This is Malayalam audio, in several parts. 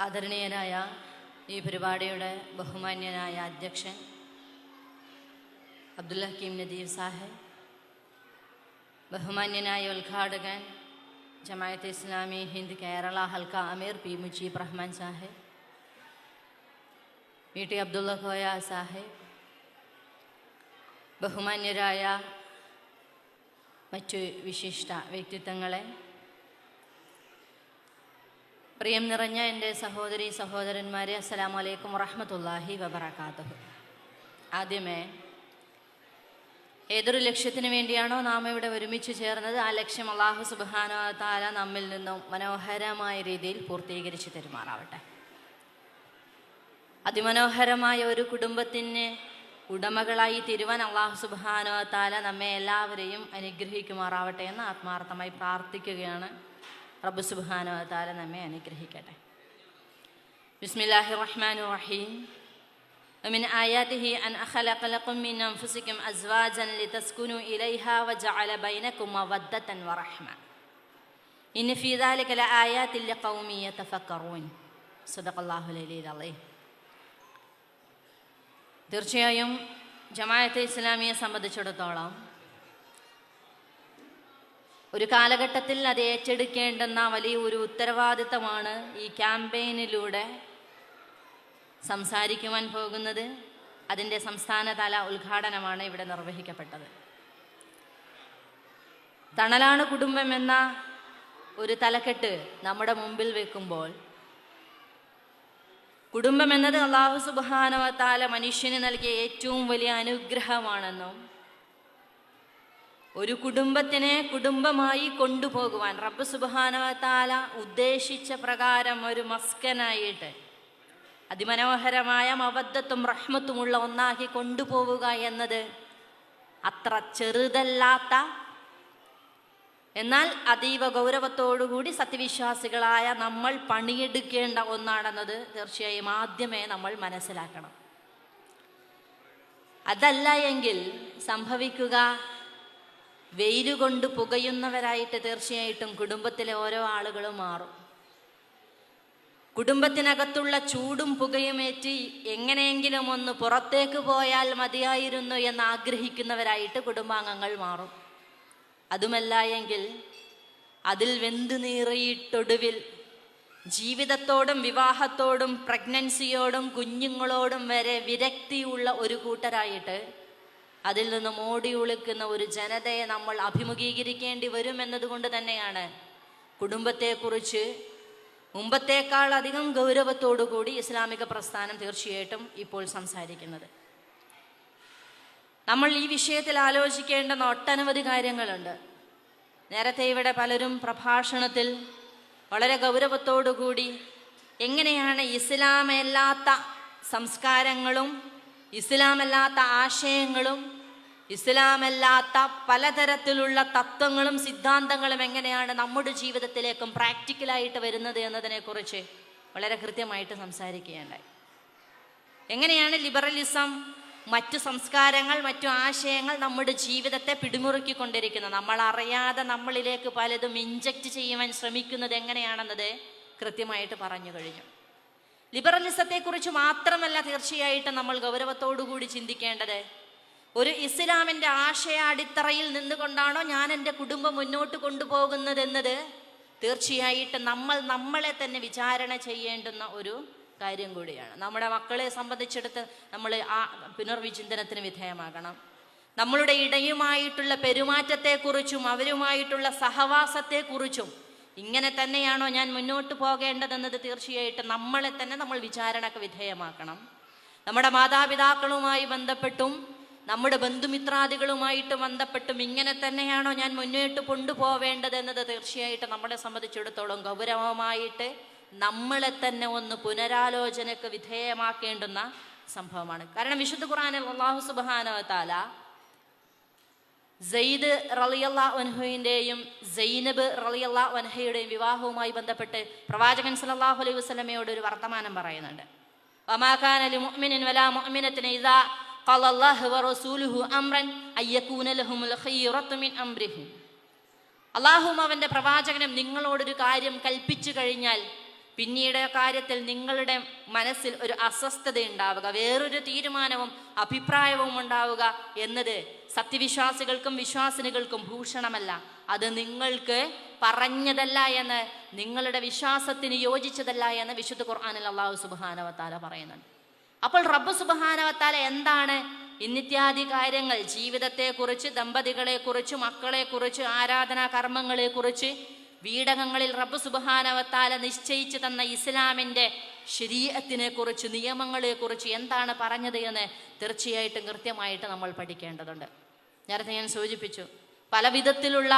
ആദരണീയനായ ഈ പരിപാടിയുടെ ബഹുമാന്യനായ അധ്യക്ഷൻ അബ്ദുൽ ഹക്കീം നദീഫ് സാഹേബ് ബഹുമാന്യനായ ഉദ്ഘാടകൻ ജമായത്ത് ഇസ്ലാമി ഹിന്ദ് കേരള ഹൽക്ക അമീർ P Mujeeb Rahman Saheb V T Abdulla Koya Saheb ബഹുമാന്യരായ മറ്റു വിശിഷ്ട വ്യക്തിത്വങ്ങളെ പ്രിയം നിറഞ്ഞ എന്റെ സഹോദരി സഹോദരന്മാരെ അസ്സലാമു വലൈക്കും വറഹമത്തല്ലാഹി വബറകാതുഹു. ആദ്യമേ ഏതൊരു ലക്ഷ്യത്തിന് വേണ്ടിയാണോ നാം ഇവിടെ ഒരുമിച്ച് ചേർന്നത്? ആ ലക്ഷ്യം അള്ളാഹു സുബാന താല നമ്മിൽ നിന്നും മനോഹരമായ രീതിയിൽ പൂർത്തീകരിച്ച് തരുമാറാവട്ടെ. അതിമനോഹരമായ ഒരു കുടുംബത്തിന് ഉടമകളായി തിരുവാൻ അള്ളാഹു സുബാനോ താല നമ്മെ എല്ലാവരെയും അനുഗ്രഹിക്കുമാറാവട്ടെ എന്ന് ആത്മാർത്ഥമായി പ്രാർത്ഥിക്കുകയാണ്. റബ്ബ് സുബാനോ താല നമ്മെ അനുഗ്രഹിക്കട്ടെ ബിസ്മില്ലാഹി റഹ്മാൻ റഹീം ومن آياته أن أخلق لكم من أنفسكم أزواجا لتسكنوا إليها وجعل بينكم مودة ورحمة إن في ذلك لآيات لقوم يتفكرون صدق الله العلي العظيم തീർച്ചയായും ജമാഅത്തെ ഇസ്ലാമിയെ സംബന്ധിച്ചിടത്തോളം ഒരു കാലഘട്ടത്തിൽ അത് ഏറ്റെടുക്കേണ്ടെന്ന വലിയ ഒരു ഉത്തരവാദിത്തമാണ് ഈ ക്യാമ്പയിനിലൂടെ സംസാരിക്കുവാൻ പോകുന്നത്. അതിന്റെ സംസ്ഥാനതല ഉദ്ഘാടനമാണ് ഇവിടെ നിർവഹിക്കപ്പെട്ടത്. തണലാണ് കുടുംബം എന്ന ഒരു തലക്കെട്ട് നമ്മുടെ മുമ്പിൽ വെക്കുമ്പോൾ കുടുംബം എന്നത് അള്ളാഹു സുബാനവത്താല മനുഷ്യന് നൽകിയ ഏറ്റവും വലിയ അനുഗ്രഹമാണെന്നും ഒരു കുടുംബത്തിനെ കുടുംബമായി കൊണ്ടുപോകുവാൻ റബ്ബ് സുബാനവത്താല ഉദ്ദേശിച്ച പ്രകാരം ഒരു മസ്കനായിട്ട് അതിമനോഹരമായ മബദ്ധത്തും റഹ്മത്തുമുള്ള ഒന്നാക്കി കൊണ്ടുപോവുക എന്നത് അത്ര ചെറുതല്ലാത്ത എന്നാൽ അതീവ ഗൗരവത്തോടുകൂടി സത്യവിശ്വാസികളായ നമ്മൾ പണിയെടുക്കേണ്ട ഒന്നാണെന്നത് തീർച്ചയായും ആദ്യമേ നമ്മൾ മനസ്സിലാക്കണം. അതല്ല എങ്കിൽ സംഭവിക്കുക വെയിലുകൊണ്ട് പുകയുന്നവരായിട്ട് തീർച്ചയായിട്ടും കുടുംബത്തിലെ ഓരോ ആളുകളും മാറും. കുടുംബത്തിനകത്തുള്ള ചൂടും പുകയുമേറ്റ് എങ്ങനെയെങ്കിലും ഒന്ന് പുറത്തേക്ക് പോയാൽ മതിയായിരുന്നു എന്ന് ആഗ്രഹിക്കുന്നവരായിട്ട് കുടുംബാംഗങ്ങൾ മാറും. അതുമല്ല എങ്കിൽ അതിൽ വെന്തു നീറിയിട്ടൊടുവിൽ ജീവിതത്തോടും വിവാഹത്തോടും പ്രഗ്നൻസിയോടും കുഞ്ഞുങ്ങളോടും വരെ വിരക്തിയുള്ള ഒരു കൂട്ടരായിട്ട് അതിൽ നിന്നും ഓടി ഒളിക്കുന്ന ഒരു ജനതയെ നമ്മൾ അഭിമുഖീകരിക്കേണ്ടി വരും എന്നതുകൊണ്ട് തന്നെയാണ്. കുടുംബത്തെക്കുറിച്ച് മുമ്പത്തേക്കാൾ അധികം ഗൗരവത്തോടു കൂടി ഇസ്ലാമിക പ്രസ്ഥാനം തീർച്ചയായിട്ടും ഇപ്പോൾ സംസാരിക്കുന്നത്. നമ്മൾ ഈ വിഷയത്തിൽ ആലോചിക്കേണ്ടുന്ന ഒട്ടനവധി കാര്യങ്ങളുണ്ട്. നേരത്തെ ഇവിടെ പലരും പ്രഭാഷണത്തിൽ വളരെ ഗൗരവത്തോടുകൂടി എങ്ങനെയാണ് ഇസ്ലാമല്ലാത്ത സംസ്കാരങ്ങളും ഇസ്ലാമല്ലാത്ത ആശയങ്ങളും ഇസ്ലാമല്ലാത്ത പലതരത്തിലുള്ള തത്വങ്ങളും സിദ്ധാന്തങ്ങളും എങ്ങനെയാണ് നമ്മുടെ ജീവിതത്തിലേക്കും പ്രാക്ടിക്കലായിട്ട് വരുന്നത് എന്നതിനെക്കുറിച്ച് വളരെ കൃത്യമായിട്ട് സംസാരിക്കുകയുണ്ടായി. എങ്ങനെയാണ് ലിബറലിസം മറ്റു സംസ്കാരങ്ങൾ മറ്റു ആശയങ്ങൾ നമ്മുടെ ജീവിതത്തെ പിടിമുറുക്കിക്കൊണ്ടിരിക്കുന്നത്? നമ്മൾ അറിയാതെ നമ്മളിലേക്ക് പലതും ഇഞ്ചക്റ്റ് ചെയ്യുവാൻ ശ്രമിക്കുന്നത് എങ്ങനെയാണെന്നത് കൃത്യമായിട്ട് പറഞ്ഞു കഴിഞ്ഞു. ലിബറലിസത്തെക്കുറിച്ച് മാത്രമല്ല തീർച്ചയായിട്ടും നമ്മൾ ഗൗരവത്തോടുകൂടി ചിന്തിക്കേണ്ടത്. ഒരു ഇസ്ലാമിന്റെ ആശയ അടിത്തറയിൽ നിന്നുകൊണ്ടാണോ ഞാൻ എന്റെ കുടുംബം മുന്നോട്ട് കൊണ്ടുപോകുന്നതെന്നത്? തീർച്ചയായിട്ടും നമ്മൾ നമ്മളെ തന്നെ വിചാരണ ചെയ്യേണ്ടുന്ന ഒരു കാര്യം കൂടിയാണ്. നമ്മുടെ മക്കളെ സംബന്ധിച്ചെടുത്ത് നമ്മൾ ആ പുനർവിചിന്തനത്തിന് വിധേയമാകണം. നമ്മളുടെ ഇടയുമായിട്ടുള്ള പെരുമാറ്റത്തെക്കുറിച്ചും അവരുമായിട്ടുള്ള സഹവാസത്തെക്കുറിച്ചും ഇങ്ങനെ തന്നെയാണോ ഞാൻ മുന്നോട്ട് പോകേണ്ടതെന്നത് തീർച്ചയായിട്ടും നമ്മളെ തന്നെ നമ്മൾ വിചാരണക്ക് വിധേയമാക്കണം. നമ്മുടെ മാതാപിതാക്കളുമായി ബന്ധപ്പെട്ടും നമ്മുടെ ബന്ധുമിത്രാദികളുമായിട്ട് ബന്ധപ്പെട്ടും ഇങ്ങനെ തന്നെയാണോ ഞാൻ മുന്നോട്ട് കൊണ്ടുപോവേണ്ടത് എന്നത് തീർച്ചയായിട്ടും നമ്മളെ സംബന്ധിച്ചിടത്തോളം ഗൗരവമായിട്ട് നമ്മളെ തന്നെ ഒന്ന് പുനരാലോചനക്ക് വിധേയമാക്കേണ്ടുന്ന സംഭവമാണ്. കാരണം വിശുദ്ധ ഖുറാനിൽ അള്ളാഹു സുബാനവത്താല താല സെയ്ദ് റളിയല്ലാ വൻഹുവിന്റെയും സൈനബ് റളിയല്ലാ വൻഹയുടെയും വിവാഹവുമായി ബന്ധപ്പെട്ട് പ്രവാചകൻ സല്ലല്ലാഹു അലൈഹി വസ്ലമയോട് ഒരു വർത്തമാനം പറയുന്നുണ്ട്. ലിമുഅ്മിനിൻ വലാ അള്ളാഹും അവന്റെ പ്രവാചകനും നിങ്ങളോടൊരു കാര്യം കൽപ്പിച്ചു കഴിഞ്ഞാൽ പിന്നീട് കാര്യത്തിൽ നിങ്ങളുടെ മനസ്സിൽ ഒരു അസ്വസ്ഥത ഉണ്ടാവുക വേറൊരു തീരുമാനവും അഭിപ്രായവും ഉണ്ടാവുക എന്നത് സത്യവിശ്വാസികൾക്കും വിശ്വാസിനികൾക്കും ഭൂഷണമല്ല. അത് നിങ്ങൾക്ക് പറഞ്ഞതല്ല എന്ന് നിങ്ങളുടെ വിശ്വാസത്തിന് യോജിച്ചതല്ല എന്ന് വിശുദ്ധ ഖുർആാനിൽ അള്ളാഹു സുബാനവത്താല പറയുന്നുണ്ട്. അപ്പോൾ റബ്ബ് സുബാനവത്താല എന്താണ്? ഇന്നിത്യാദി കാര്യങ്ങൾ ജീവിതത്തെക്കുറിച്ച് ദമ്പതികളെക്കുറിച്ച് മക്കളെക്കുറിച്ച് ആരാധനാ കർമ്മങ്ങളെക്കുറിച്ച് വീടകങ്ങളിൽ റബ്ബ് സുബാനവത്താല നിശ്ചയിച്ചു തന്ന ഇസ്ലാമിന്റെ ശരീരത്തിനെ കുറിച്ച് നിയമങ്ങളെക്കുറിച്ച് എന്താണ് പറഞ്ഞത് എന്ന് തീർച്ചയായിട്ടും കൃത്യമായിട്ട് നമ്മൾ പഠിക്കേണ്ടതുണ്ട്. നേരത്തെ ഞാൻ സൂചിപ്പിച്ചു പല വിധത്തിലുള്ള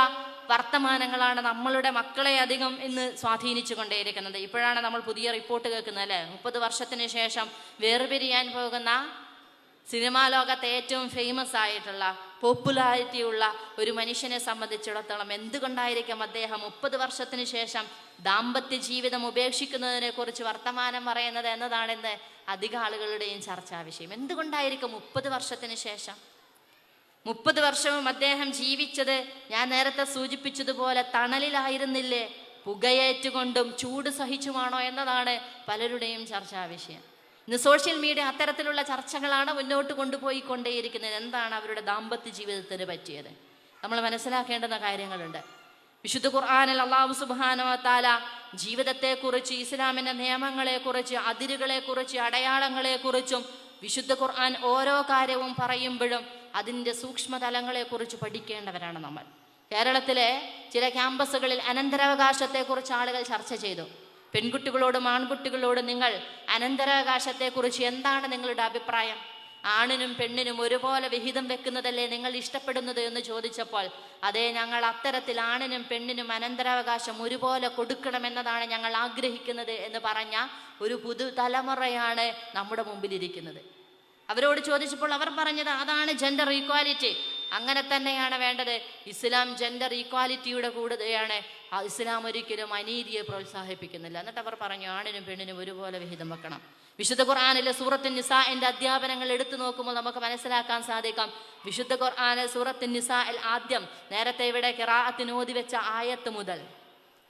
വർത്തമാനങ്ങളാണ് നമ്മളുടെ മക്കളെ അധികം ഇന്ന് സ്വാധീനിച്ചു കൊണ്ടേയിരിക്കുന്നത്. ഇപ്പോഴാണ് നമ്മൾ പുതിയ റിപ്പോർട്ട് കേൾക്കുന്നത് അല്ലേ? മുപ്പത് വർഷത്തിന് ശേഷം വേർപിരിയാൻ പോകുന്ന സിനിമാ ലോകത്തെ ഏറ്റവും ഫേമസ് ആയിട്ടുള്ള പോപ്പുലാരിറ്റി ഉള്ള ഒരു മനുഷ്യനെ സംബന്ധിച്ചിടത്തോളം എന്തുകൊണ്ടായിരിക്കും അദ്ദേഹം മുപ്പത് വർഷത്തിന് ശേഷം ദാമ്പത്യ ജീവിതം ഉപേക്ഷിക്കുന്നതിനെ കുറിച്ച് വർത്തമാനം പറയുന്നത് എന്നതാണെന്ന് അധിക ആളുകളുടെയും ചർച്ചാ വിഷയം. എന്തുകൊണ്ടായിരിക്കും മുപ്പത് വർഷത്തിന് ശേഷം? മുപ്പത് വർഷവും അദ്ദേഹം ജീവിച്ചത് ഞാൻ നേരത്തെ സൂചിപ്പിച്ചതുപോലെ തണലിലായിരുന്നില്ലേ? പുകയേറ്റുകൊണ്ടും ചൂട് സഹിച്ചുമാണോ എന്നതാണ് പലരുടെയും ചർച്ചാ വിഷയം. ഇന്ന് സോഷ്യൽ മീഡിയ അത്തരത്തിലുള്ള ചർച്ചകളാണ് മുന്നോട്ട് കൊണ്ടുപോയിക്കൊണ്ടേയിരിക്കുന്നത്. എന്താണ് അവരുടെ ദാമ്പത്യ ജീവിതത്തിന് പറ്റിയത്? നമ്മൾ മനസ്സിലാക്കേണ്ടുന്ന കാര്യങ്ങളുണ്ട്. വിശുദ്ധ ഖുർആാനിൽ അള്ളാഹു നിയമങ്ങളെ ജീവിതത്തെക്കുറിച്ച് ഇസ്ലാമിന്റെ നിയമങ്ങളെക്കുറിച്ച് അതിരുകളെക്കുറിച്ച് അടയാളങ്ങളെക്കുറിച്ചും വിശുദ്ധ ഖുർആൻ ഓരോ കാര്യവും പറയുമ്പോഴും അതിന്റെ സൂക്ഷ്മതലങ്ങളെക്കുറിച്ച് പഠിക്കേണ്ടവരാണ് നമ്മൾ. കേരളത്തിലെ ചില ക്യാമ്പസുകളിൽ അനന്തരാവകാശത്തെക്കുറിച്ച് ആളുകൾ ചർച്ച ചെയ്തു. പെൺകുട്ടികളോടും ആൺകുട്ടികളോടും നിങ്ങൾ അനന്തരാകാശത്തെക്കുറിച്ച് എന്താണ് നിങ്ങളുടെ അഭിപ്രായം? ആണിനും പെണ്ണിനും ഒരുപോലെ വിഹിതം വെക്കുന്നതല്ലേ നിങ്ങൾ ഇഷ്ടപ്പെടുന്നത് എന്ന് ചോദിച്ചപ്പോൾ അതേ ഞങ്ങൾ അത്തരത്തിൽ ആണിനും പെണ്ണിനും അനന്തരാവകാശം ഒരുപോലെ കൊടുക്കണമെന്നതാണ് ഞങ്ങൾ ആഗ്രഹിക്കുന്നത് എന്ന് പറഞ്ഞ ഒരു പുതു തലമുറയാണ് നമ്മുടെ മുമ്പിലിരിക്കുന്നത്. അവരോട് ചോദിച്ചപ്പോൾ അവർ പറഞ്ഞത് അതാണ് ജെൻഡർ ഈക്വാലിറ്റി അങ്ങനെ തന്നെയാണ് വേണ്ടത്. ഇസ്ലാം ജെൻഡർ ഈക്വാലിറ്റിയുടെ കൂടുതലാണ് ഇസ്ലാം ഒരിക്കലും അനീതിയെ പ്രോത്സാഹിപ്പിക്കുന്നില്ല. എന്നിട്ട് അവർ പറഞ്ഞു ആണിനും പെണ്ണിനും ഒരുപോലെ വിഹിതം വെക്കണം. വിശുദ്ധ ഖുർആാനിലെ സൂറത്ത് നിസാഇന്റെ അധ്യാപനങ്ങൾ എടുത്തു നോക്കുമ്പോൾ നമുക്ക് മനസ്സിലാക്കാൻ സാധിക്കാം. വിശുദ്ധ ഖുർആാനിലെ സൂറത്ത് നിസാഇൽ ആദ്യം നേരത്തെ ഇവിടെ കിറാഅത്തിന് ഓതി വെച്ച ആയത്ത് മുതൽ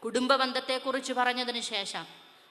കുടുംബ ബന്ധത്തെക്കുറിച്ച് പറഞ്ഞതിന് ശേഷം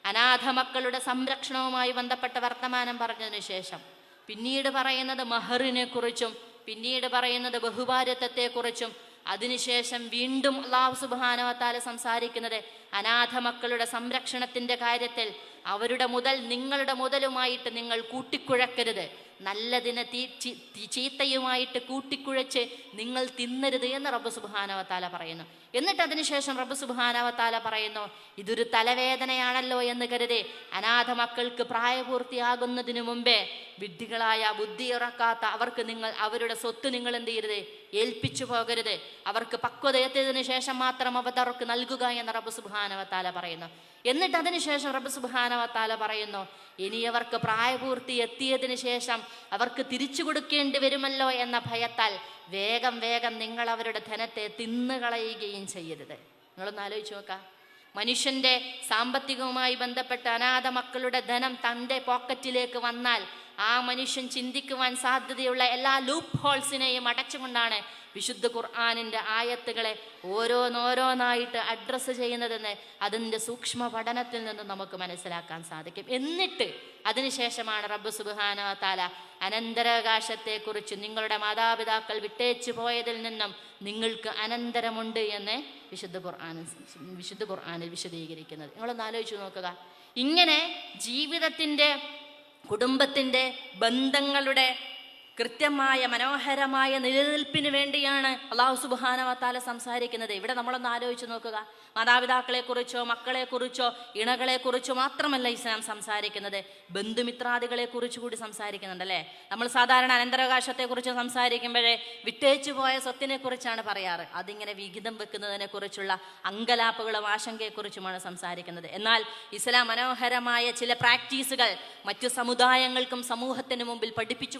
അനാഥ മക്കളുടെ സംരക്ഷണവുമായി ബന്ധപ്പെട്ട വർത്തമാനം പറഞ്ഞതിന് ശേഷം പിന്നീട് പറയുന്നത് മഹറിനെ കുറിച്ചും പിന്നീട് പറയുന്നത് ബഹുഭാര്യത്വത്തെക്കുറിച്ചും അതിനുശേഷം വീണ്ടും അള്ളാഹു സുബാനവത്താല സംസാരിക്കുന്നത് അനാഥ മക്കളുടെ സംരക്ഷണത്തിന്റെ കാര്യത്തിൽ അവരുടെ മുതൽ നിങ്ങളുടെ മുതലുമായിട്ട് നിങ്ങൾ കൂട്ടിക്കുഴക്കരുത്. നല്ലതിനെ തീ ചീത്തയുമായിട്ട് കൂട്ടിക്കുഴച്ച് നിങ്ങൾ തിന്നരുത് എന്ന് റബ്ബ് സുബാനവത്താല പറയുന്നു. എന്നിട്ട് അതിനുശേഷം റബ്ബ് സുബാനവത്താല പറയുന്നു ഇതൊരു തലവേദനയാണല്ലോ എന്ന് കരുതി അനാഥ മക്കൾക്ക് പ്രായപൂർത്തിയാകുന്നതിന് മുമ്പേ വിഡ്ഢികളായ ബുദ്ധിയിറക്കാത്ത അവർക്ക് നിങ്ങൾ അവരുടെ സ്വത്ത് നിങ്ങൾ എന്ത് ചെയ്യരുത്? ഏൽപ്പിച്ചു പോകരുത്. അവർക്ക് പക്വത എത്തിയതിനു ശേഷം മാത്രം അവതർക്ക് നൽകുക എന്ന് റബ്ബ് സുബാനവത്താല പറയുന്നു. എന്നിട്ട് അതിനുശേഷം റബ്ബ് സുബാനവത്താല പറയുന്നു ഇനി അവർക്ക് പ്രായപൂർത്തി എത്തിയതിനു ശേഷം അവർക്ക് തിരിച്ചു കൊടുക്കേണ്ടി വരുമല്ലോ എന്ന ഭയത്താൽ വേഗം വേഗം നിങ്ങൾ അവരുടെ ധനത്തെ തിന്നുകളയുകയും ചെയ്യരുത്. നിങ്ങളൊന്ന് ആലോചിച്ച് നോക്ക. മനുഷ്യന്റെ സാമ്പത്തികവുമായി ബന്ധപ്പെട്ട അനാഥ മക്കളുടെ ധനം തന്റെ പോക്കറ്റിലേക്ക് വന്നാൽ ആ മനുഷ്യൻ ചിന്തിക്കുവാൻ സാധ്യതയുള്ള എല്ലാ ലൂപ്പ് ഹോൾസിനെയും അടച്ചുകൊണ്ടാണ് വിശുദ്ധ ഖുർആാനിന്റെ ആയത്തുകളെ ഓരോന്നോരോന്നായിട്ട് അഡ്രസ്സ് ചെയ്യുന്നതെന്ന് അതിന്റെ സൂക്ഷ്മ പഠനത്തിൽ നിന്ന് നമുക്ക് മനസ്സിലാക്കാൻ സാധിക്കും. എന്നിട്ട് അതിനുശേഷമാണ് റബ്ബ് സുബാന താല അനന്തരാകാശത്തെക്കുറിച്ച് നിങ്ങളുടെ മാതാപിതാക്കൾ വിട്ടേച്ചു പോയതിൽ നിന്നും നിങ്ങൾക്ക് അനന്തരമുണ്ട് എന്ന് വിശുദ്ധ ഖുർആൻ വിശുദ്ധ ഖുർആാനിൽ വിശദീകരിക്കുന്നത്. നിങ്ങളൊന്ന് ആലോചിച്ച് നോക്കുക. ഇങ്ങനെ ജീവിതത്തിന്റെ കുടുംബത്തിന്റെ ബന്ധങ്ങളുടെ കൃത്യമായ മനോഹരമായ നിലനിൽപ്പിന് വേണ്ടിയാണ് അള്ളാഹു സുബാനവത്താല സംസാരിക്കുന്നത്. ഇവിടെ നമ്മളൊന്ന് ആലോചിച്ച് നോക്കുക. മാതാപിതാക്കളെക്കുറിച്ചോ മക്കളെക്കുറിച്ചോ ഇണകളെക്കുറിച്ചോ മാത്രമല്ല ഇസ്ലാം സംസാരിക്കുന്നത്. ബന്ധുമിത്രാദികളെ കുറിച്ച് കൂടി സംസാരിക്കുന്നുണ്ടല്ലേ? നമ്മൾ സാധാരണ അനന്തരാവകാശത്തെക്കുറിച്ച് സംസാരിക്കുമ്പോഴേ വിട്ടേച്ചു പോയ സ്വത്തിനെ കുറിച്ചാണ് പറയാറ്. അതിങ്ങനെ വിഹിതം വെക്കുന്നതിനെ കുറിച്ചുള്ള അങ്കലാപ്പുകളും ആശങ്കയെക്കുറിച്ചുമാണ് സംസാരിക്കുന്നത്. എന്നാൽ ഇസ്ലാം മനോഹരമായ ചില പ്രാക്ടീസുകൾ മറ്റു സമുദായങ്ങൾക്കും സമൂഹത്തിനു മുമ്പിൽ പഠിപ്പിച്ചു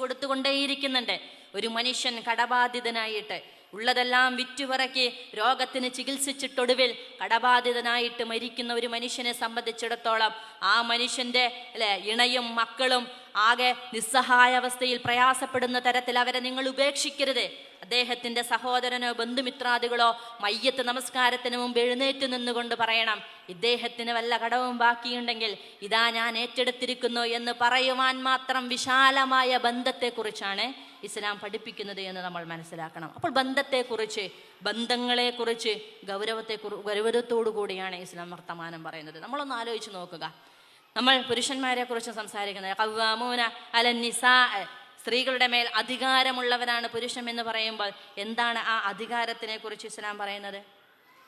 കൊടുത്തുകൊണ്ടേയിരിക്കുന്നുണ്ട് ഒരു മനുഷ്യൻ കടബാധിതനായിട്ട് ഉള്ളതെല്ലാം വിറ്റുപറക്കി രോഗത്തിന് ചികിത്സിച്ചിട്ടൊടുവിൽ കടബാധിതനായിട്ട് മരിക്കുന്ന ഒരു മനുഷ്യനെ സംബന്ധിച്ചിടത്തോളം ആ മനുഷ്യന്റെ അല്ലെ ഇണയും മക്കളും ആകെ നിസ്സഹായ അവസ്ഥയിൽ പ്രയാസപ്പെടുന്ന തരത്തിൽ അവരെ നിങ്ങൾ ഉപേക്ഷിക്കരുത്. അദ്ദേഹത്തിന്റെ സഹോദരനോ ബന്ധുമിത്രാദികളോ മയ്യത്ത് നമസ്കാരത്തിന് മുമ്പ് എഴുന്നേറ്റ് നിന്നുകൊണ്ട് പറയണം ഇദ്ദേഹത്തിന് വല്ല കടവും ബാക്കിയുണ്ടെങ്കിൽ ഇതാ ഞാൻ ഏറ്റെടുത്തിരിക്കുന്നു എന്ന് പറയുവാൻ മാത്രം വിശാലമായ ബന്ധത്തെക്കുറിച്ചാണ് ഇസ്ലാം പഠിപ്പിക്കുന്നത് എന്ന് നമ്മൾ മനസ്സിലാക്കണം. അപ്പോൾ ബന്ധത്തെക്കുറിച്ച് ബന്ധങ്ങളെക്കുറിച്ച് ഗൗരവത്തെ ഗൗരവത്തോടു കൂടിയാണ് ഇസ്ലാം വർത്തമാനം പറയുന്നത്. നമ്മളൊന്ന് ആലോചിച്ച് നോക്കുക. നമ്മൾ പുരുഷന്മാരെ കുറിച്ച് സംസാരിക്കുന്നത്. കവ്വാമൂന അല നിസാ സ്ത്രീകളുടെ മേൽ അധികാരമുള്ളവരാണ് പുരുഷൻ എന്ന് പറയുമ്പോൾ എന്താണ് ആ അധികാരത്തിനെ കുറിച്ച് ഇസ്ലാം പറയുന്നത്?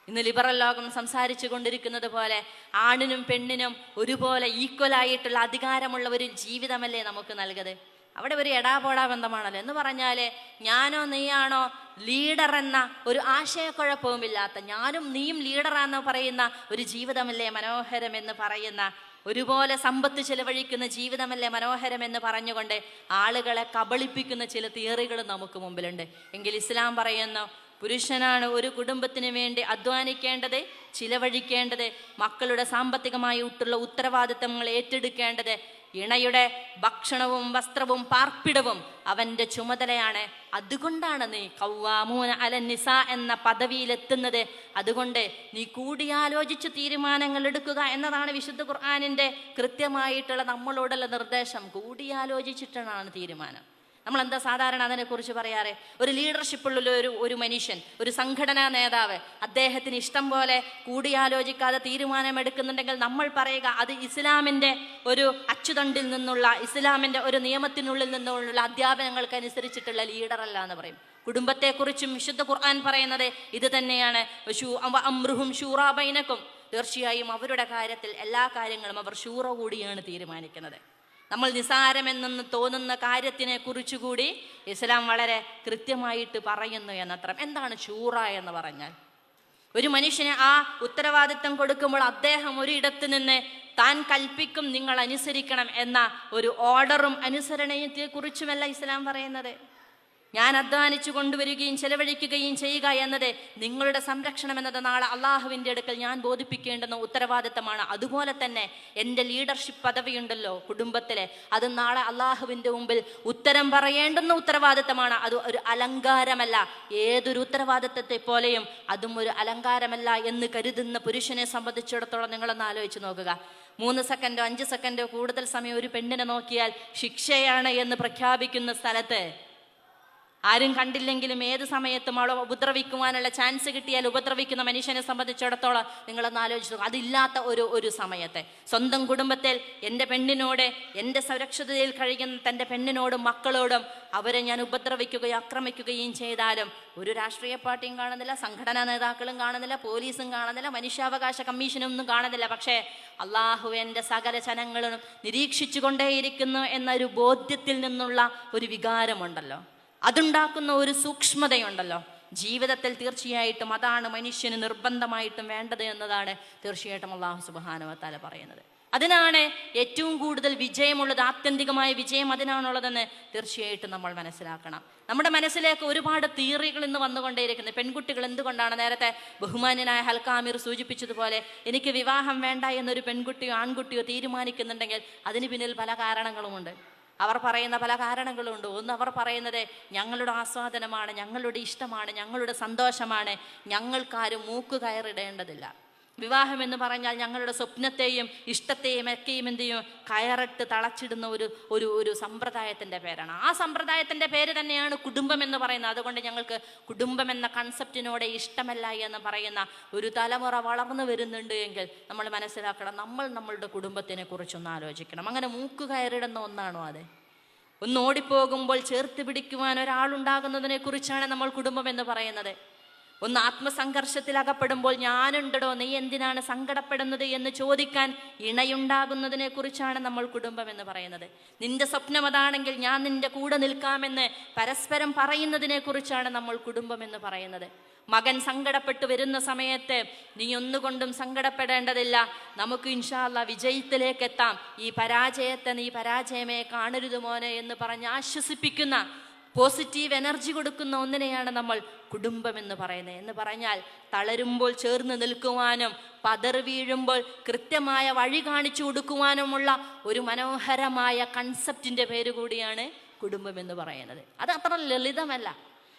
ഇന്ന് ലിബറൽ ലോകം സംസാരിച്ചു കൊണ്ടിരിക്കുന്നത് പോലെ ആണിനും പെണ്ണിനും ഒരുപോലെ ഈക്വലായിട്ടുള്ള അധികാരമുള്ള ഒരു ജീവിതമല്ലേ നമുക്ക് നൽകത്? അവിടെ ഒരു എടാപോടാ ബന്ധമാണല്ലോ. എന്ന് പറഞ്ഞാൽ ഞാനോ നീയാണോ ലീഡർ എന്ന ഒരു ആശയക്കുഴപ്പവുമില്ലാത്ത ഞാനും നീയും ലീഡറാന്ന് പറയുന്ന ഒരു ജീവിതമല്ലേ മനോഹരം എന്ന് പറയുന്ന ഒരുപോലെ സമ്പത്ത് ചെലവഴിക്കുന്ന ജീവിതമല്ലേ മനോഹരം എന്ന് പറഞ്ഞുകൊണ്ട് ആളുകളെ കബളിപ്പിക്കുന്ന ചില തിയറികൾ നമുക്ക് മുമ്പിലുണ്ട്. എങ്കിൽ ഇസ്ലാം പറയുന്നു പുരുഷനാണ് ഒരു കുടുംബത്തിന് വേണ്ടി അധ്വാനിക്കേണ്ടത് ചിലവഴിക്കേണ്ടത് മക്കളുടെ സാമ്പത്തികമായിട്ടുള്ള ഉത്തരവാദിത്തങ്ങൾ ഏറ്റെടുക്കേണ്ടത് ഇണയുടെ ഭക്ഷണവും വസ്ത്രവും പാർപ്പിടവും അവന്റെ ചുമതലയാണ്. അതുകൊണ്ടാണ് നീ കൗവാമൂന അല നിസ എന്ന പദവിയിലെത്തുന്നത്. അതുകൊണ്ട് നീ കൂടിയാലോചിച്ച് തീരുമാനങ്ങൾ എടുക്കുക എന്നതാണ് വിശുദ്ധ ഖുർആാനിന്റെ കൃത്യമായിട്ടുള്ള നമ്മളോടുള്ള നിർദ്ദേശം. കൂടിയാലോചിച്ചിട്ടാണ് തീരുമാനം. നമ്മൾ എന്താ സാധാരണ അതിനെക്കുറിച്ച് പറയാറ്? ഒരു ലീഡർഷിപ്പുള്ള ഒരു ഒരു മനുഷ്യൻ ഒരു സംഘടനാ നേതാവ് അദ്ദേഹത്തിന് ഇഷ്ടം പോലെ കൂടിയാലോചിക്കാതെ തീരുമാനമെടുക്കുന്നുണ്ടെങ്കിൽ നമ്മൾ പറയുക അത് ഇസ്ലാമിന്റെ ഒരു അച്ചുതണ്ടിൽ നിന്നുള്ള ഇസ്ലാമിന്റെ ഒരു നിയമത്തിനുള്ളിൽ നിന്നുള്ള അധ്യാപനങ്ങൾക്ക് അനുസരിച്ചിട്ടുള്ള ലീഡറല്ല എന്ന് പറയും. കുടുംബത്തെക്കുറിച്ചും വിശുദ്ധ ഖുർആൻ പറയുന്നത് ഇത് തന്നെയാണ്. അമ്രുഹും ഷൂറാബൈനക്കും തീർച്ചയായും അവരുടെ കാര്യത്തിൽ എല്ലാ കാര്യങ്ങളും അവർ ഷൂറ കൂടിയാണ് തീരുമാനിക്കുന്നത്. നമ്മൾ നിസാരമെന്നെന്ന് തോന്നുന്ന കാര്യത്തിനെ കുറിച്ചുകൂടി ഇസ്ലാം വളരെ കൃത്യമായിട്ട് പറയുന്നു എന്നത്രം. എന്താണ് ചൂറ എന്ന് പറഞ്ഞാൽ? ഒരു മനുഷ്യന് ആ ഉത്തരവാദിത്തം കൊടുക്കുമ്പോൾ അദ്ദേഹം ഒരിടത്ത് നിന്ന് താൻ കൽപ്പിക്കും നിങ്ങൾ അനുസരിക്കണം എന്ന ഒരു ഓർഡറും അനുസരണയത്തെ കുറിച്ചുമല്ല ഇസ്ലാം പറയുന്നത്. ഞാൻ അധ്വാനിച്ചു കൊണ്ടുവരികയും ചെലവഴിക്കുകയും ചെയ്യുക എന്നത് നിങ്ങളുടെ സംരക്ഷണം എന്നത് നാളെ അള്ളാഹുവിന്റെ അടുക്കൽ ഞാൻ ബോധിപ്പിക്കേണ്ടുന്ന ഉത്തരവാദിത്തമാണ്. അതുപോലെ തന്നെ എന്റെ ലീഡർഷിപ്പ് പദവിയുണ്ടല്ലോ കുടുംബത്തിലെ. അത് നാളെ അള്ളാഹുവിന്റെ മുമ്പിൽ ഉത്തരം പറയേണ്ടുന്ന ഉത്തരവാദിത്തമാണ്. അത് ഒരു അലങ്കാരമല്ല. ഏതൊരു ഉത്തരവാദിത്തത്തെ പോലെയും അതും ഒരു അലങ്കാരമല്ല എന്ന് കരുതുന്ന പുരുഷനെ സംബന്ധിച്ചിടത്തോളം നിങ്ങളൊന്ന് ആലോചിച്ച് നോക്കുക. മൂന്ന് സെക്കൻഡോ അഞ്ച് സെക്കൻഡോ കൂടുതൽ സമയം ഒരു പെണ്ണിനെ നോക്കിയാൽ ശിക്ഷയാണ് എന്ന് പ്രഖ്യാപിക്കുന്ന സ്ഥലത്ത് ആരും കണ്ടില്ലെങ്കിലും ഏത് സമയത്തും അവളെ ഉപദ്രവിക്കുവാനുള്ള ചാൻസ് കിട്ടിയാൽ ഉപദ്രവിക്കുന്ന മനുഷ്യനെ സംബന്ധിച്ചിടത്തോളം നിങ്ങളൊന്ന് ആലോചിച്ചു. അതില്ലാത്ത ഒരു ഒരു സമയത്തെ. സ്വന്തം കുടുംബത്തിൽ എന്റെ പെണ്ണിനോട് എന്റെ സുരക്ഷിതയിൽ കഴിയുന്ന തന്റെ പെണ്ണിനോടും മക്കളോടും അവരെ ഞാൻ ഉപദ്രവിക്കുകയും ആക്രമിക്കുകയും ചെയ്താലും ഒരു രാഷ്ട്രീയ പാർട്ടിയും കാണുന്നില്ല സംഘടനാ നേതാക്കളും കാണുന്നില്ല പോലീസും കാണുന്നില്ല മനുഷ്യാവകാശ കമ്മീഷനും ഒന്നും കാണുന്നില്ല. പക്ഷേ അള്ളാഹു എന്റെ സകല ജനങ്ങളും നിരീക്ഷിച്ചു കൊണ്ടേയിരിക്കുന്നു എന്നൊരു ബോധ്യത്തിൽ നിന്നുള്ള ഒരു വികാരമുണ്ടല്ലോ. അതുണ്ടാക്കുന്ന ഒരു സൂക്ഷ്മതയുണ്ടല്ലോ. ജീവിതത്തിൽ തീർച്ചയായിട്ടും അതാണ് മനുഷ്യന് നിർബന്ധമായിട്ടും വേണ്ടത് എന്നതാണ് തീർച്ചയായിട്ടും അള്ളാഹു സുബാനുവത്താല പറയുന്നത്. അതിനാണ് ഏറ്റവും കൂടുതൽ വിജയമുള്ളത് ആത്യന്തികമായ വിജയം അതിനാണുള്ളതെന്ന് തീർച്ചയായിട്ടും നമ്മൾ മനസ്സിലാക്കണം. നമ്മുടെ മനസ്സിലേക്ക് ഒരുപാട് തിയറികൾ ഇന്ന് വന്നുകൊണ്ടേയിരിക്കുന്നത് പെൺകുട്ടികൾ എന്തുകൊണ്ടാണ് നേരത്തെ ബഹുമാന്യനായ ഹൽക്കാമിർ സൂചിപ്പിച്ചതുപോലെ എനിക്ക് വിവാഹം വേണ്ട എന്നൊരു പെൺകുട്ടിയോ ആൺകുട്ടിയോ തീരുമാനിക്കുന്നുണ്ടെങ്കിൽ അതിന് പിന്നിൽ പല കാരണങ്ങളുമുണ്ട്. അവർ പറയുന്ന പല കാരണങ്ങളുണ്ട്. ഒന്ന് അവർ പറയുന്നത് ഞങ്ങളുടെ ആസ്വാദനമാണ് ഞങ്ങളുടെ ഇഷ്ടമാണ് ഞങ്ങളുടെ സന്തോഷമാണ്. ഞങ്ങൾക്കാരും മൂക്ക് കയറിടേണ്ടതില്ല. വിവാഹം എന്ന് പറഞ്ഞാൽ ഞങ്ങളുടെ സ്വപ്നത്തെയും ഇഷ്ടത്തെയും ഒക്കെയും എന്ത് ചെയ്യും? കയറിട്ട് തളച്ചിടുന്ന ഒരു ഒരു ഒരു സമ്പ്രദായത്തിന്റെ പേരാണ്. ആ സമ്പ്രദായത്തിന്റെ പേര് തന്നെയാണ് കുടുംബം എന്ന് പറയുന്നത്. അതുകൊണ്ട് ഞങ്ങൾക്ക് കുടുംബം എന്ന കൺസെപ്റ്റിനോടെ ഇഷ്ടമല്ല എന്ന് പറയുന്ന ഒരു തലമുറ വളർന്നു വരുന്നുണ്ട് എങ്കിൽ നമ്മൾ മനസ്സിലാക്കണം നമ്മൾ നമ്മളുടെ കുടുംബത്തിനെ കുറിച്ചൊന്ന് ആലോചിക്കണം. അങ്ങനെ മൂക്ക് കയറിടുന്ന ഒന്നാണോ അത്? ഒന്ന് ഓടിപ്പോകുമ്പോൾ ചേർത്ത് പിടിക്കുവാൻ ഒരാളുണ്ടാകുന്നതിനെ കുറിച്ചാണ് നമ്മൾ കുടുംബം എന്ന് പറയുന്നത്. ഒന്ന് ആത്മസംഘർഷത്തിൽ അകപ്പെടുമ്പോൾ ഞാനുണ്ടടോ നീ എന്തിനാണ് സങ്കടപ്പെടുന്നത് എന്ന് ചോദിക്കാൻ ഇണയുണ്ടാകുന്നതിനെ കുറിച്ചാണ് നമ്മൾ കുടുംബം എന്ന് പറയുന്നത്. നിന്റെ സ്വപ്നം അതാണെങ്കിൽ ഞാൻ നിന്റെ കൂടെ നിൽക്കാമെന്ന് പരസ്പരം പറയുന്നതിനെ കുറിച്ചാണ് നമ്മൾ കുടുംബം എന്ന് പറയുന്നത്. മകൻ സങ്കടപ്പെട്ടു വരുന്ന സമയത്ത് നീ ഒന്നുകൊണ്ടും സങ്കടപ്പെടേണ്ടതില്ല. നമുക്ക് ഇൻഷാല്ല വിജയത്തിലേക്ക് എത്താം ഈ പരാജയത്തെ നീ പരാജയമേ കാണരുത് മോനെ എന്ന് പറഞ്ഞ് ആശ്വസിപ്പിക്കുന്ന പോസിറ്റീവ് എനർജി കൊടുക്കുന്ന ഒന്നിനെയാണ് നമ്മൾ കുടുംബം എന്ന് പറയുന്നത്. എന്ന് പറഞ്ഞാൽ തളരുമ്പോൾ ചേർന്ന് നിൽക്കുവാനും പതർ വീഴുമ്പോൾ കൃത്യമായ വഴി കാണിച്ചു കൊടുക്കുവാനുമുള്ള ഒരു മനോഹരമായ കൺസെപ്റ്റിന്റെ പേര് കൂടിയാണ് കുടുംബം എന്ന് പറയുന്നത്. അത് അത്ര ലളിതമല്ല.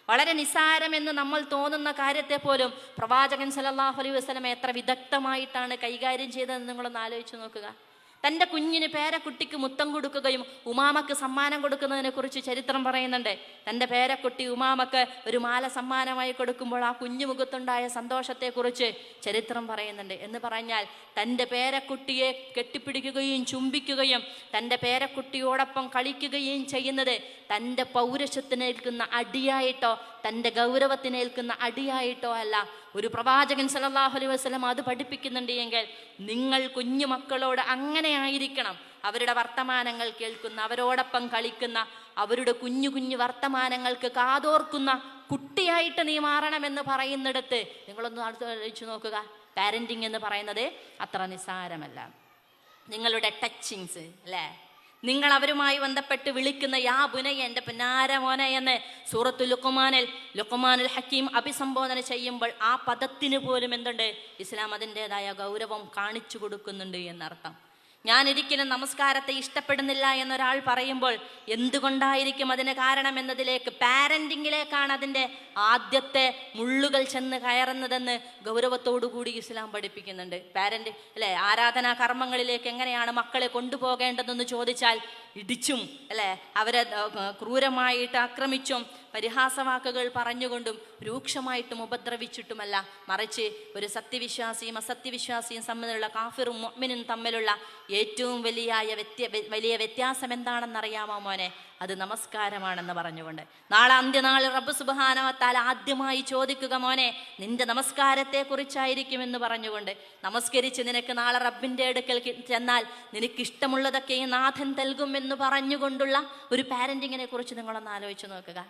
വളരെ നിസ്സാരമെന്ന് നമ്മൾ തോന്നുന്ന കാര്യത്തെ പോലും പ്രവാചകൻ സലല്ലാഹു അലൈഹി വസല്ലം എത്ര വിദഗ്ധമായിട്ടാണ് കൈകാര്യം ചെയ്തതെന്ന് നിങ്ങളൊന്ന് ആലോചിച്ച് നോക്കുക. തന്റെ കുഞ്ഞിന് പേരക്കുട്ടിക്ക് മുത്തം കൊടുക്കുകയും ഉമാമക്ക് സമ്മാനം കൊടുക്കുന്നതിനെ കുറിച്ച് ചരിത്രം പറയുന്നുണ്ട്. തന്റെ പേരക്കുട്ടി ഉമാമക്ക് ഒരു മാല സമ്മാനമായി കൊടുക്കുമ്പോൾ ആ കുഞ്ഞു മുഖത്തുണ്ടായ സന്തോഷത്തെക്കുറിച്ച് ചരിത്രം പറയുന്നുണ്ട്. എന്ന് പറഞ്ഞാൽ തന്റെ പേരക്കുട്ടിയെ കെട്ടിപ്പിടിക്കുകയും ചുംബിക്കുകയും തന്റെ പേരക്കുട്ടിയോടൊപ്പം കളിക്കുകയും ചെയ്യുന്നത് തന്റെ പൗരുഷത്തിനേൽക്കുന്ന അടിയായിട്ടോ തന്റെ ഗൗരവത്തിനേൽക്കുന്ന അടിയായിട്ടോ അല്ല. ഒരു പ്രവാചകൻ സല്ലല്ലാഹു അലൈഹി വസ്ലം അത് പഠിപ്പിക്കുന്നുണ്ട് എങ്കിൽ നിങ്ങൾ കുഞ്ഞു മക്കളോട് അങ്ങനെ ആയിരിക്കണം. അവരുടെ വർത്തമാനങ്ങൾ കേൾക്കുന്ന അവരോടൊപ്പം കളിക്കുന്ന അവരുടെ കുഞ്ഞു കുഞ്ഞു വർത്തമാനങ്ങൾക്ക് കാതോർക്കുന്ന കുട്ടിയായിട്ട് നീ മാറണമെന്ന് പറയുന്നിടത്ത് നിങ്ങളൊന്ന് ആലോചിച്ച് നോക്കുക. പാരന്റിങ് എന്ന് പറയുന്നത് അത്ര നിസാരമല്ല. നിങ്ങളുടെ ടച്ചിങ്സ് അല്ലേ? നിങ്ങൾ അവരുമായി ബന്ധപ്പെട്ട് വിളിക്കുന്ന യാ ബുനയ എന്റെ പിന്നാര മോന എന്ന് സൂറത്തു ലുക്കുമാനിൽ ലുക്കുമാനുൽ ഹക്കീം അഭിസംബോധന ചെയ്യുമ്പോൾ ആ പദത്തിന് പോലും എന്തുണ്ട്? ഇസ്ലാം അതിന്റെതായ ഗൗരവം കാണിച്ചു കൊടുക്കുന്നുണ്ട് എന്നർത്ഥം. ഞാൻ ഒരിക്കലും നമസ്കാരത്തെ ഇഷ്ടപ്പെടുന്നില്ല എന്നൊരാൾ പറയുമ്പോൾ എന്തുകൊണ്ടായിരിക്കും അതിന് കാരണം എന്നതിലേക്ക് പാരന്റിങ്ങിലേക്കാണ് അതിന്റെ ആദ്യത്തെ മുള്ളുകൾ ചെന്ന് കയറുന്നതെന്ന് ഗൗരവത്തോടു കൂടി ഇസ്ലാം പഠിപ്പിക്കുന്നുണ്ട്. പാരന്റ് അല്ലെ ആരാധനാ കർമ്മങ്ങളിലേക്ക് എങ്ങനെയാണ് മക്കളെ കൊണ്ടുപോകേണ്ടതെന്ന് ചോദിച്ചാൽ ഇടിച്ചും അല്ലെ? അവരെ ക്രൂരമായിട്ട് ആക്രമിച്ചും പരിഹാസവാക്കുകൾ പറഞ്ഞുകൊണ്ടും രൂക്ഷമായിട്ടും ഉപദ്രവിച്ചിട്ടുമല്ല. മറിച്ച് ഒരു സത്യവിശ്വാസിയും അസത്യവിശ്വാസിയും തമ്മിലുള്ള കാഫിറും മൊമ്മിനും തമ്മിലുള്ള ഏറ്റവും വലിയ വ്യത്യ വലിയ വ്യത്യാസം എന്താണെന്നറിയാമോ മോനെ? അത് നമസ്കാരമാണെന്ന് പറഞ്ഞുകൊണ്ട്. നാളെ അന്ത്യനാൾ റബ്ബ് സുബാനവത്താൽ ആദ്യമായി ചോദിക്കുക മോനെ നിന്റെ നമസ്കാരത്തെ കുറിച്ചായിരിക്കും എന്ന് പറഞ്ഞുകൊണ്ട് നമസ്കരിച്ച് നിനക്ക് നാളെ റബ്ബിന്റെ അടുക്കൽ ചെന്നാൽ നിനക്ക് ഇഷ്ടമുള്ളതൊക്കെ ഈ നാഥൻ നൽകും എന്ന് പറഞ്ഞുകൊണ്ടുള്ള ഒരു പാരന്റിങ്ങിനെ കുറിച്ച് നിങ്ങളൊന്ന് ആലോചിച്ച് നോക്കുക.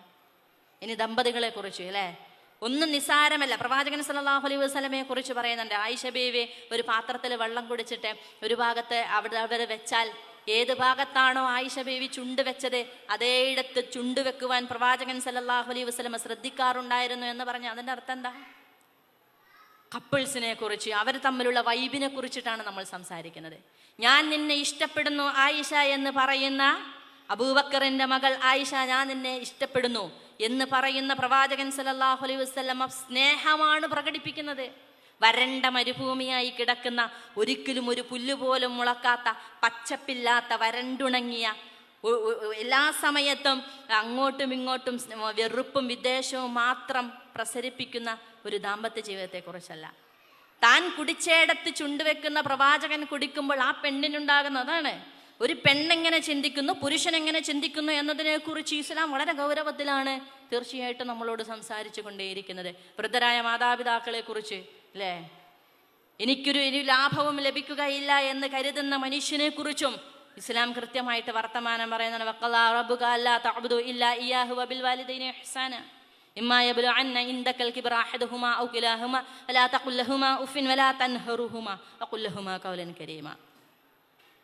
ഇനി ദമ്പതികളെ കുറിച്ച് അല്ലേ? ഒന്നും നിസാരമല്ല പ്രവാചകൻ സല്ലല്ലാഹു അലൈഹി വസ്ലമയെ കുറിച്ച് പറയുന്നുണ്ട്. ആയിഷ ബീവി ഒരു പാത്രത്തിൽ വെള്ളം കുടിച്ചിട്ട് ഒരു ഭാഗത്ത് അവിടെ അവിടെ വെച്ചാൽ ഏത് ഭാഗത്താണോ ആയിഷ ബീവി ചുണ്ട് വെച്ചത് അതേയിടത്ത് ചുണ്ട് വെക്കുവാൻ പ്രവാചകൻ സല്ലല്ലാഹു അലൈഹി വസ്ലമ ശ്രദ്ധിക്കാറുണ്ടായിരുന്നു എന്ന് പറഞ്ഞ അതിന്റെ അർത്ഥം എന്താ? കപ്പിൾസിനെ കുറിച്ച് അവർ തമ്മിലുള്ള വൈബിനെ കുറിച്ചിട്ടാണ് നമ്മൾ സംസാരിക്കുന്നത്. ഞാൻ നിന്നെ ഇഷ്ടപ്പെടുന്നു ആയിഷ എന്ന് പറയുന്ന അബൂബക്കറിന്റെ മകൾ ആയിഷ ഞാൻ നിന്നെ ഇഷ്ടപ്പെടുന്നു എന്ന് പറയുന്ന പ്രവാചകൻ സല്ലല്ലാഹു അലൈഹി വസ്ലമ സ്നേഹമാണ് പ്രകടിപ്പിക്കുന്നത്. വരണ്ട മരുഭൂമിയായി കിടക്കുന്ന ഒരിക്കലും ഒരു പുല്ലുപോലും മുളക്കാത്ത പച്ചപ്പില്ലാത്ത വരണ്ടുണങ്ങിയ എല്ലാ സമയത്തും അങ്ങോട്ടും ഇങ്ങോട്ടും വെറുപ്പും വിദ്വേഷവും മാത്രം പ്രസരിപ്പിക്കുന്ന ഒരു ദാമ്പത്യ ജീവിതത്തെക്കുറിച്ചല്ല. താൻ കുടിച്ചേടത്ത് ചുണ്ടുവെക്കുന്ന പ്രവാചകൻ കുടിക്കുമ്പോൾ ആ പെണ്ണിനുണ്ടാകുന്ന അതാണ്. ഒരു പെണ്ണെങ്ങനെ ചിന്തിക്കുന്നു പുരുഷൻ എങ്ങനെ ചിന്തിക്കുന്നു എന്നതിനെക്കുറിച്ച് ഇസ്ലാം വളരെ ഗൗരവത്തിലാണ് തീർച്ചയായിട്ടും നമ്മളോട് സംസാരിച്ചു കൊണ്ടേയിരിക്കുന്നത്. വൃദ്ധരായ മാതാപിതാക്കളെ കുറിച്ച് അല്ലേ? എനിക്കൊരു ഇനി ലാഭവും ലഭിക്കുകയില്ല എന്ന് കരുതുന്ന മനുഷ്യനെ കുറിച്ചും ഇസ്ലാം കൃത്യമായിട്ട് വർത്തമാനം പറയുന്ന അല്ലാ തഅബ്ദു ഇല്ലാ വബിൽ വാലിദൈനി ഇഹ്സാന. ഇമ്മാ യബ്ലുഅന്ന ഇൻദകൽ കിബ്റ അഹദുഹുമാ ഔ കിലാഹുമാ. വലാ തഖുൽ ലഹുമാ ഉഫിൻ വലാ തൻഹറുഹുമാ. വഖുൽ ലഹുമാ ഖൗലൻ കരീമാ.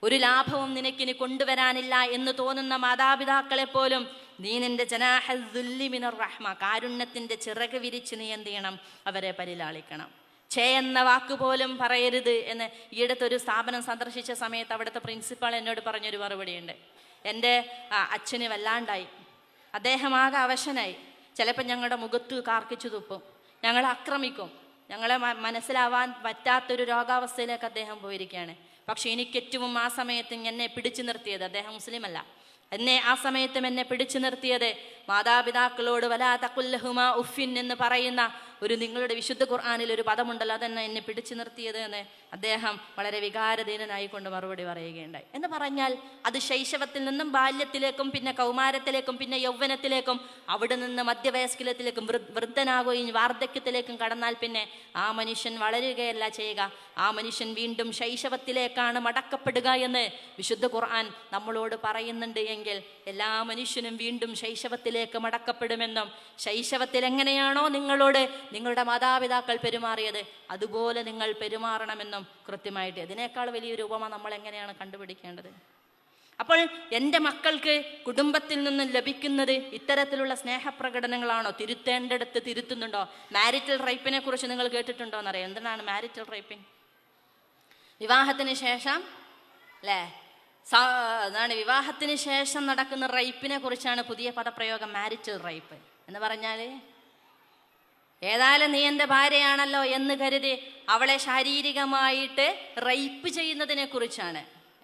ഒരു ലാഭവും നിനക്കിനി കൊണ്ടുവരാനില്ല എന്ന് തോന്നുന്ന മാതാപിതാക്കളെ പോലും നീ നിന്റെ ജനാഹുല്ലിമിനർ റഹ്മ കാരുണ്യത്തിന്റെ ചിറക് വിരിച്ച് നീ എന്ത് ചെയ്യണം? അവരെ പരിലാളിക്കണം. ഛേ എന്ന വാക്ക് പോലും പറയരുത് എന്ന് ഈയിടത്ത് ഒരു സ്ഥാപനം സന്ദർശിച്ച സമയത്ത് അവിടുത്തെ പ്രിൻസിപ്പാൾ എന്നോട് പറഞ്ഞൊരു മറുപടിയുണ്ട്. എന്റെ അച്ഛന് വല്ലാണ്ടായി. അദ്ദേഹം ആകെ അവശനായി. ചിലപ്പോൾ ഞങ്ങളുടെ മുഖത്ത് കാർക്കിച്ചു തുപ്പും. ഞങ്ങളെ ആക്രമിക്കും. ഞങ്ങളെ മനസ്സിലാവാൻ പറ്റാത്തൊരു രോഗാവസ്ഥയിലേക്ക് അദ്ദേഹം പോയിരിക്കുകയാണ്. പക്ഷെ എനിക്കേറ്റവും ആ സമയത്ത് എന്നെ പിടിച്ചു നിർത്തിയത് അദ്ദേഹം മുസ്ലിം അല്ല എന്നെ ആ സമയത്തും എന്നെ പിടിച്ചു നിർത്തിയത് മാതാപിതാക്കളോട് വലാ തക്കുല്ലഹുമ ഉഫിൻ എന്ന് പറയുന്ന ഒരു നിങ്ങളുടെ വിശുദ്ധ ഖുർആാനിൽ ഒരു പദമുണ്ടല്ലോ അതെന്നെ എന്നെ പിടിച്ചു നിർത്തിയത് എന്ന്. അദ്ദേഹം വളരെ വികാരധീനനായിക്കൊണ്ട് മറുപടി പറയുകയുണ്ടായി. എന്ന് പറഞ്ഞാൽ അത് ശൈശവത്തിൽ നിന്നും ബാല്യത്തിലേക്കും പിന്നെ കൗമാരത്തിലേക്കും പിന്നെ യൗവനത്തിലേക്കും അവിടെ നിന്ന് മധ്യവയസ്കലത്തിലേക്കും വൃദ്ധനാകുകയും വാർദ്ധക്യത്തിലേക്കും കടന്നാൽ പിന്നെ ആ മനുഷ്യൻ വളരുകയല്ല ചെയ്യുക. ആ മനുഷ്യൻ വീണ്ടും ശൈശവത്തിലേക്കാണ് മടക്കപ്പെടുക എന്ന് വിശുദ്ധ ഖുർആൻ നമ്മളോട് പറയുന്നുണ്ട് എങ്കിൽ എല്ലാ മനുഷ്യനും വീണ്ടും ശൈശവത്തിലേക്ക് മടക്കപ്പെടുമെന്നും ശൈശവത്തിൽ എങ്ങനെയാണോ നിങ്ങളോട് നിങ്ങളുടെ മാതാപിതാക്കൾ പെരുമാറിയത് അതുപോലെ നിങ്ങൾ പെരുമാറണമെന്നും കൃത്യമായിട്ട് ഇതിനേക്കാൾ വലിയൊരു ഉപമ നമ്മൾ എങ്ങനെയാണ് കണ്ടുപിടിക്കേണ്ടത്? അപ്പോൾ എന്റെ മക്കൾക്ക് കുടുംബത്തിൽ നിന്നും ലഭിക്കുന്നത് ഇത്തരത്തിലുള്ള സ്നേഹപ്രകടനങ്ങളാണോ? തിരുത്തേണ്ടടുത്ത് തിരുത്തുന്നുണ്ടോ? മാരിറ്റൽ റൈപ്പിനെ കുറിച്ച് നിങ്ങൾ കേട്ടിട്ടുണ്ടോ എന്നറിയാം. എന്തിനാണ് മാരിറ്റൽ റൈപ്പിംഗ് വിവാഹത്തിന് ശേഷം അല്ലേ? എന്താണ് വിവാഹത്തിന് ശേഷം നടക്കുന്ന റൈപ്പിനെ കുറിച്ചാണ് പുതിയ പദപ്രയോഗം മാരിറ്റൽ റൈപ്പ് എന്ന് പറഞ്ഞാൽ ഏതായാലും നീ എന്റെ ഭാര്യയാണല്ലോ എന്ന് കരുതി അവളെ ശാരീരികമായിട്ട് റേപ്പ് ചെയ്യുന്നതിനെ കുറിച്ചാണ്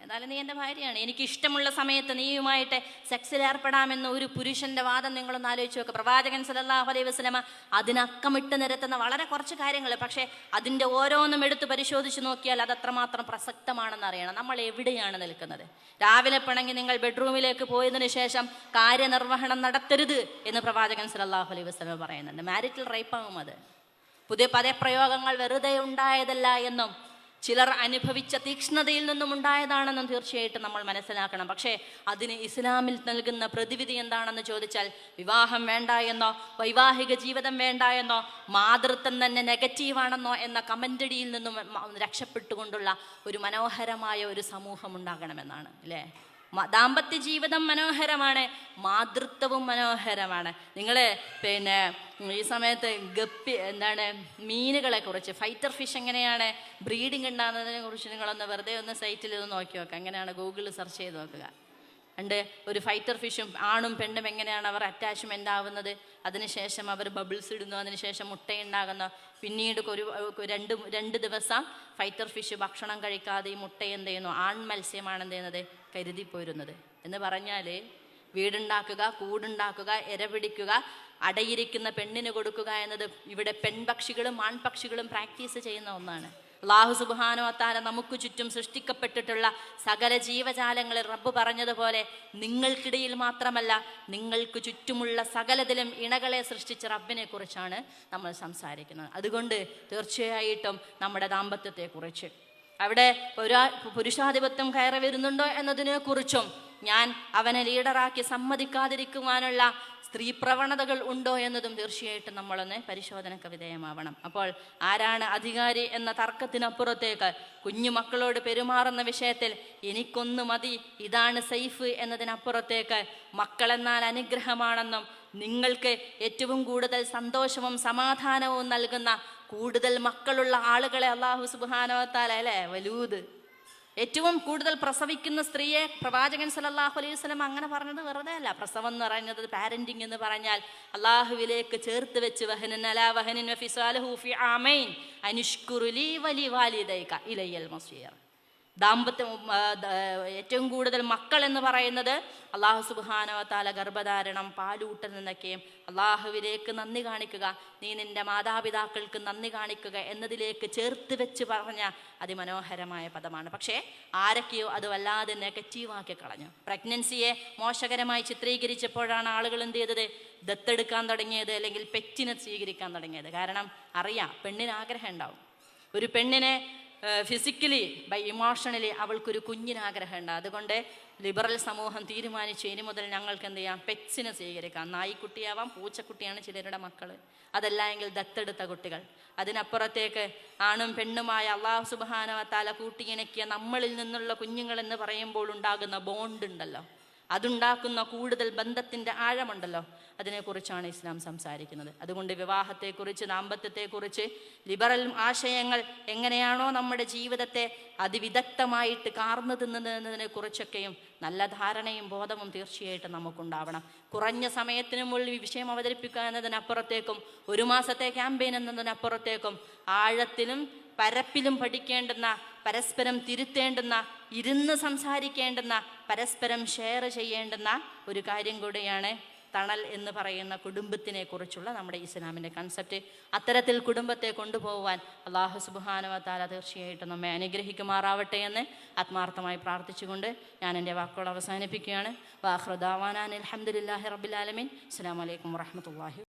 എന്നാലും നീ എന്റെ ഭാര്യയാണ്. എനിക്ക് ഇഷ്ടമുള്ള സമയത്ത് നീയുമായിട്ട് സെക്സിൽ ഏർപ്പെടാമെന്ന ഒരു പുരുഷന്റെ വാദം നിങ്ങളൊന്ന് ആലോചിച്ച് നോക്കുക പ്രവാചകൻ സലല്ലാഹു അലൈഹി വസ്ലമ അതിനക്കമിട്ട് നിരത്തുന്ന വളരെ കുറച്ച് കാര്യങ്ങൾ. പക്ഷേ അതിന്റെ ഓരോന്നും എടുത്ത് പരിശോധിച്ച് നോക്കിയാൽ അത് അത്രമാത്രം പ്രസക്തമാണെന്ന് അറിയണം. നമ്മൾ എവിടെയാണ് നിൽക്കുന്നത്? രാവിലെ പിണങ്ങി നിങ്ങൾ ബെഡ്റൂമിലേക്ക് പോയതിന് ശേഷം കാര്യനിർവഹണം നടത്തരുത് എന്ന് പ്രവാചകൻ സലല്ലാഹു അലൈഹി വസ്ലമ പറയുന്നുണ്ട്. മാരിറ്റൽ റേപ്പാകും അത്. പുതിയ പദപ്രയോഗങ്ങൾ വെറുതെ ഉണ്ടായതല്ല എന്നും ചിലർ അനുഭവിച്ച തീക്ഷ്ണതയിൽ നിന്നും ഉണ്ടായതാണെന്നും തീർച്ചയായിട്ടും നമ്മൾ മനസ്സിലാക്കണം. പക്ഷേ അതിന് ഇസ്ലാമിൽ നൽകുന്ന പ്രതിവിധി എന്താണെന്ന് ചോദിച്ചാൽ വിവാഹം വേണ്ട എന്നോ വൈവാഹിക ജീവിതം വേണ്ട എന്നോ മാതൃത്വം തന്നെ നെഗറ്റീവാണെന്നോ എന്ന കമന്റടിയിൽ നിന്നും രക്ഷപ്പെട്ടുകൊണ്ടുള്ള ഒരു മനോഹരമായ ഒരു സമൂഹം ഉണ്ടാകണമെന്നാണ് അല്ലേ? ദാമ്പത്യ ജീവിതം മനോഹരമാണ് മാതൃത്വവും മനോഹരമാണ്. നിങ്ങൾ പിന്നെ ഈ സമയത്ത് ഗപ്പി എന്താണ് മീനുകളെ കുറിച്ച് ഫൈറ്റർ ഫിഷ് എങ്ങനെയാണ് ബ്രീഡിംഗ് ഉണ്ടാകുന്നതിനെ കുറിച്ച് നിങ്ങളൊന്ന് വെറുതെ ഒന്ന് സൈറ്റിൽ ഒന്ന് നോക്കി നോക്കുക എങ്ങനെയാണ് ഗൂഗിളിൽ സെർച്ച് ചെയ്ത് നോക്കുക. ഉണ്ട് ഒരു ഫൈറ്റർ ഫിഷും ആണും പെണ്ണും എങ്ങനെയാണ് അവർ അറ്റാച്ച്മെന്റ് ആവുന്നത്? അതിനുശേഷം അവർ ബബിൾസ് ഇടുന്നു അതിനുശേഷം മുട്ടയുണ്ടാകുന്നു. പിന്നീട് ഒരു രണ്ട് രണ്ട് ദിവസം ഫൈറ്റർ ഫിഷ് ഭക്ഷണം കഴിക്കാതെ ഈ മുട്ട എന്ത് ചെയ്യുന്നു? ആൺ മത്സ്യമാണ് എന്ത് ചെയ്യുന്നത്? കരുതിപ്പോരുന്നത് എന്ന് പറഞ്ഞാൽ വീടുണ്ടാക്കുക കൂടുണ്ടാക്കുക ഇര പിടിക്കുക അടയിരിക്കുന്ന പെണ്ണിന് കൊടുക്കുക എന്നത് ഇവിടെ പെൺപക്ഷികളും ആൺപക്ഷികളും പ്രാക്ടീസ് ചെയ്യുന്ന ഒന്നാണ്. അള്ളാഹു സുബാനോ അത്താല നമുക്ക് ചുറ്റും സൃഷ്ടിക്കപ്പെട്ടിട്ടുള്ള സകല ജീവജാലങ്ങളിൽ റബ്ബ് പറഞ്ഞതുപോലെ നിങ്ങൾക്കിടയിൽ മാത്രമല്ല നിങ്ങൾക്ക് ചുറ്റുമുള്ള സകലതിലും ഇണകളെ സൃഷ്ടിച്ച റബ്ബിനെ കുറിച്ചാണ് നമ്മൾ സംസാരിക്കുന്നത്. അതുകൊണ്ട് തീർച്ചയായിട്ടും നമ്മുടെ ദാമ്പത്യത്തെക്കുറിച്ച് അവിടെ പുരാ പുരുഷാധിപത്യം കയറി വരുന്നുണ്ടോ എന്നതിനെ കുറിച്ചും ഞാൻ അവനെ ലീഡറാക്കി സമ്മതിക്കാതിരിക്കുവാനുള്ള സ്ത്രീ പ്രവണതകൾ ഉണ്ടോ എന്നതും തീർച്ചയായിട്ടും നമ്മളൊന്ന് പരിശോധനക്ക് വിധേയമാവണം. അപ്പോൾ ആരാണ് അധികാരി എന്ന തർക്കത്തിനപ്പുറത്തേക്ക് കുഞ്ഞു മക്കളോട് പെരുമാറുന്ന വിഷയത്തിൽ എനിക്കൊന്നു മതി ഇതാണ് സേഫ് എന്നതിനപ്പുറത്തേക്ക് മക്കളെന്നാൽ അനുഗ്രഹമാണെന്നും നിങ്ങൾക്ക് ഏറ്റവും കൂടുതൽ സന്തോഷവും സമാധാനവും നൽകുന്ന കൂടുതൽ മക്കളുള്ള ആളുകളെ അള്ളാഹു സുബാനവത്താല അല്ലേ? വലൂത് ഏറ്റവും കൂടുതൽ പ്രസവിക്കുന്ന സ്ത്രീയെ പ്രവാചകൻ സല്ലല്ലാഹു അലൈഹി വസല്ലം അങ്ങനെ പറഞ്ഞത് വെറുതെ അല്ല. പ്രസവം എന്ന് പറയുന്നത് പാരന്റിങ് എന്ന് പറഞ്ഞാൽ അള്ളാഹുവിലേക്ക് ചേർത്ത് വെച്ച് വഹനൻ അലാ വഹനിൻ വഫിസാലഹു ഫി ആമൈൻ അനിഷ്കുറു ലീ വലി വാലിദൈക ഇലയ്യൽ മസീർ. ദാമ്പത്യം ഏറ്റവും കൂടുതൽ മക്കൾ എന്ന് പറയുന്നത് അള്ളാഹു സുബാനവ താല ഗർഭധാരണം പാലൂട്ടൽ നിന്നൊക്കെയും അള്ളാഹുവിലേക്ക് നന്ദി കാണിക്കുക നീ നിന്റെ മാതാപിതാക്കൾക്ക് നന്ദി കാണിക്കുക എന്നതിലേക്ക് ചേർത്ത് വെച്ച് പറഞ്ഞ അതിമനോഹരമായ പദമാണ്. പക്ഷേ ആരൊക്കെയോ അത് വല്ലാതെ നെഗറ്റീവാക്കി കളഞ്ഞു. പ്രഗ്നൻസിയെ മോശകരമായി ചിത്രീകരിച്ചപ്പോഴാണ് ആളുകൾ എന്ത് ചെയ്തത്? ദത്തെടുക്കാൻ തുടങ്ങിയത് അല്ലെങ്കിൽ പെറ്റിനെ സ്വീകരിക്കാൻ തുടങ്ങിയത്. കാരണം അറിയാം പെണ്ണിന് ആഗ്രഹം ഉണ്ടാവും. ഒരു പെണ്ണിനെ ഫിസിക്കലി ബൈ ഇമോഷണലി അവൾക്കൊരു കുഞ്ഞിന് ആഗ്രഹമുണ്ട്. അതുകൊണ്ട് ലിബറൽ സമൂഹം തീരുമാനിച്ചു ഇനി മുതൽ ഞങ്ങൾക്ക് എന്ത് ചെയ്യാം? പെറ്റ്സിനെ സ്വീകരിക്കാം. നായിക്കുട്ടിയാവാം പൂച്ചക്കുട്ടിയാണ് ചിലരുടെ മക്കൾ അതല്ല എങ്കിൽ ദത്തെടുത്ത കുട്ടികൾ. അതിനപ്പുറത്തേക്ക് ആണും പെണ്ണുമായ അള്ളാഹു സുബാനവത്താല കൂട്ടിയിണക്കിയ നമ്മളിൽ നിന്നുള്ള കുഞ്ഞുങ്ങൾ എന്ന് പറയുമ്പോൾ ഉണ്ടാകുന്ന ബോണ്ട് ഉണ്ടല്ലോ. അതുണ്ടാക്കുന്ന കൂടുതൽ ബന്ധത്തിന്റെ ആഴമുണ്ടല്ലോ. അതിനെക്കുറിച്ചാണ് ഇസ്ലാം സംസാരിക്കുന്നത്. അതുകൊണ്ട് വിവാഹത്തെക്കുറിച്ച് ദാമ്പത്യത്തെക്കുറിച്ച് ലിബറൽ ആശയങ്ങൾ എങ്ങനെയാണോ നമ്മുടെ ജീവിതത്തെ അതിവിദഗ്ധമായിട്ട് കാർന്നു തിന്നുന്നതിനെക്കുറിച്ചൊക്കെയും നല്ല ധാരണയും ബോധവും തീർച്ചയായിട്ടും നമുക്കുണ്ടാവണം. കുറഞ്ഞ സമയത്തിനുമുള്ളിൽ ഈ വിഷയം അവതരിപ്പിക്കുക എന്നതിനപ്പുറത്തേക്കും ഒരു മാസത്തെ ക്യാമ്പയിൻ എന്നതിനപ്പുറത്തേക്കും ആഴത്തിലും പരപ്പിലും പഠിക്കേണ്ടുന്ന പരസ്പരം തിരുത്തേണ്ടുന്ന ഇരുന്ന് സംസാരിക്കേണ്ടുന്ന പരസ്പരം ഷെയർ ചെയ്യേണ്ടുന്ന ഒരു കാര്യം കൂടിയാണ് തണൽ എന്ന് പറയുന്ന കുടുംബത്തിനെ കുറിച്ചുള്ള നമ്മുടെ ഇസ്ലാമിന്റെ കൺസെപ്റ്റ് അത്തരത്തിൽ കുടുംബത്തെ കൊണ്ടുപോകാൻ അള്ളാഹു സുബാനുവത്താല തീർച്ചയായിട്ടും നമ്മെ അനുഗ്രഹിക്കുമാറാവട്ടെ എന്ന് ആത്മാർത്ഥമായി പ്രാർത്ഥിച്ചുകൊണ്ട് ഞാൻ എന്റെ വാക്കുകൾ അവസാനിപ്പിക്കുകയാണ്. വാഹൃദാവാനാൻ അലഹമുല്ലാഹി റബിലാലമീൻ അസ്സാം വലൈക്കും വാഹമത്തല്ലാഹി